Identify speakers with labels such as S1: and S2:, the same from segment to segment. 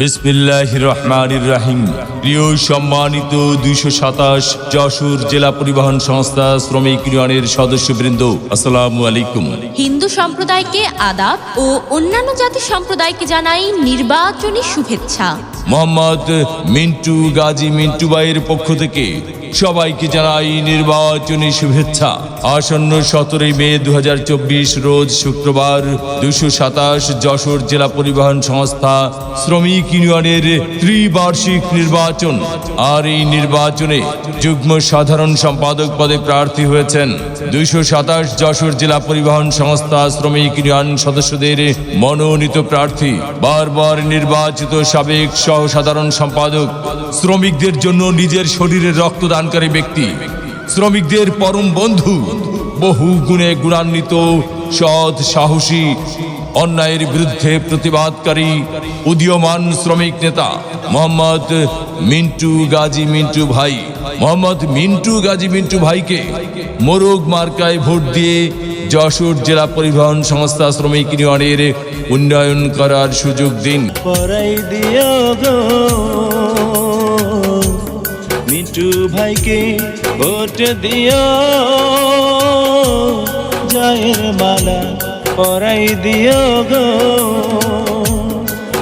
S1: বিসমিল্লাহ রহমান রাহিম প্রিয় সম্মানিত দুইশো সাতাশ যশোর জেলা পরিবহন সংস্থা শ্রমিক ইউনিয়নের সদস্যবৃন্দ আসসালামু আলাইকুম।
S2: হিন্দু সম্প্রদায়কে আদাব ও অন্যান্য জাতি সম্প্রদায়কে জানাই নির্বাচনী শুভেচ্ছা।
S1: মোহাম্মদ মিন্টু গাজী মিন্টু ভাইয়ের পক্ষ থেকে সবাইকে জানাই নির্বাচনী শুভেচ্ছা। আসন্ন সতেরোই মে দু রোজ শুক্রবার দুশো সাতাশ যশোর জেলা পরিবহন সংস্থা শ্রমিক ইউনিয়নের ত্রিবার্ষিক নির্বাচন। আর এই নির্বাচনে যুগ্ম সাধারণ সম্পাদক পদে প্রার্থী হয়েছেন দুইশো সাতাশ যশোর জেলা পরিবহন সংস্থা শ্রমিক ইউনিয়ন সদস্যদের মনোনীত প্রার্থী। বারবার নির্বাচিত সাবেক সহ সাধারণ সম্পাদক। শ্রমিকদের জন্য নিজের শরীরের রক্তদানকারী ব্যক্তি, শ্রমিকদের পরম বন্ধু, বহু গুণে গুণান্বিত, সৎ, সাহসী, অন্যায়ের বিরুদ্ধে প্রতিবাদকারী, উদীয়মান শ্রমিক নেতা মোহাম্মদ মিন্টু গাজী মিন্টু ভাই। মোহাম্মদ মিন্টু গাজী মিন্টু ভাইকে মোরগ মার্কায় ভোট দিয়ে যশোর জেলা পরিবহন সংস্থা শ্রমিক ইউনিয়নের উন্নয়ন করার সুযোগ দিন।
S3: মিটু ভাইকে ভোট দিও। জয়ের মালা পরাই দিও গো।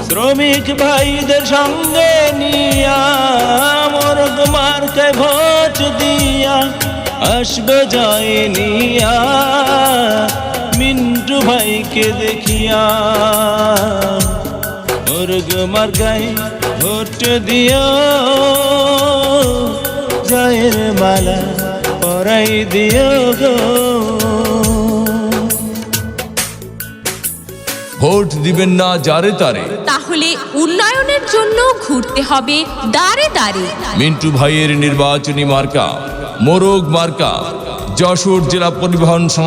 S3: শ্রমিক ভাইদের সঙ্গে নিয়া মোর মার্কে ভোট দিয়া আসবে জয় নিয়া। মিন্টু ভাইকে দেখিয়া মুরগ মার্গাই ভোট দিও। জয়ের মালা পরাই দিও গো।
S1: ভোট দিবেন না যারে তারে।
S2: তাহলে উন্নয়নের জন্য ঘুরতে হবে দাঁড়ে দাঁড়ে
S1: মিন্টু ভাইয়ের নির্বাচনী মার্কা মোরগ মার্কা যশোর জেলা পরিবহন সংস্থা